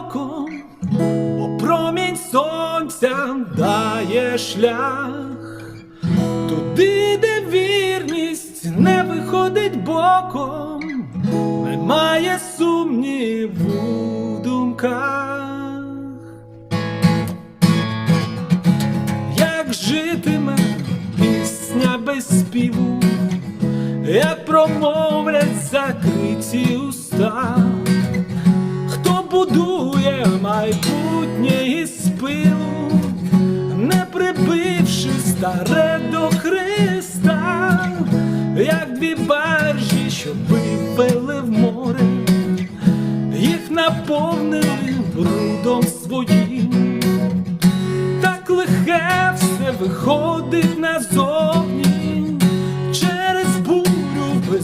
кроком, бо промінь сонця дає шлях, туди, де вірність не виходить боком, немає сумніву в думках. Як житиме пісня без співу, як промовлять закриті уста, майбутнє із пилу, не прибивши старе до Христа, як дві баржі, що вивели в море, їх наповнили брудом своїм. Так лихе все виходить назовні через бурю в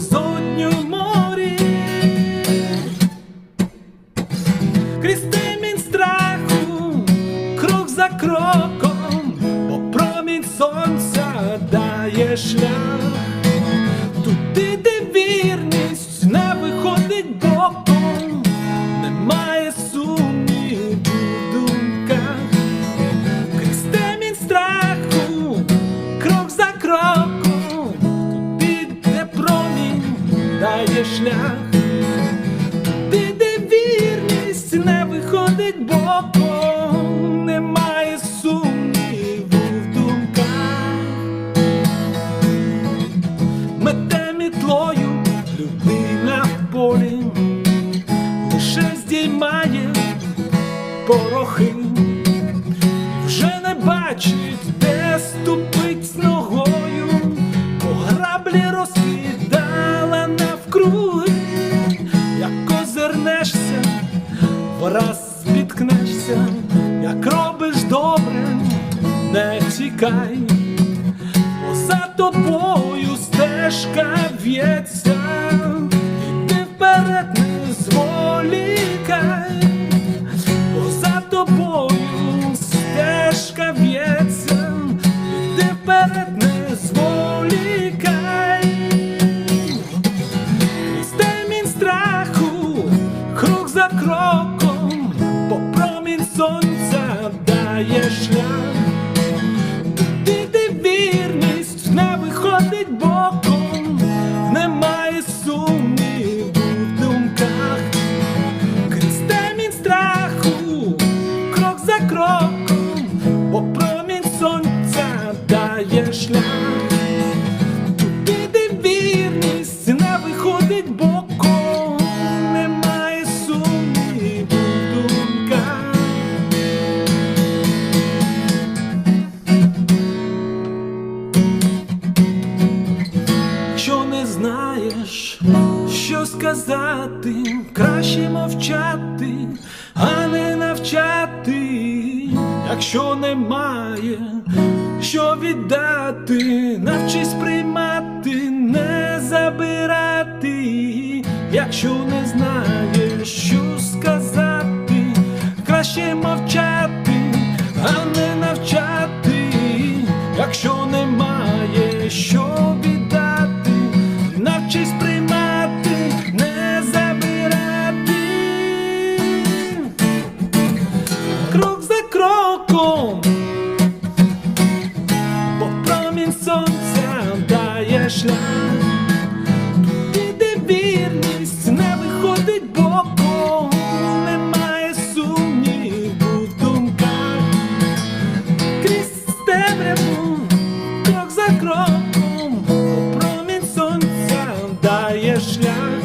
кроком, бо промінь сонця дає шлях. Туди, де вірність не виходить боком, немає сумніву в думках. Крізь темінь страху, крок за кроком, туди, де промінь дає шлях, туди, де вірність не виходить боком, немає порохи вже не бачить, де ступить ногою, по граблі розкидала навкруги, як озирнешся, враз спіткнешся, як робиш добре, не тікай, бо за тобою стежка в'ється, за кроком, бо промінь сонця дає шлях. Що сказати, краще мовчати, а не навчати, якщо немає, що віддати, навчись приймати, не забирати, якщо не знаєш, Yeah.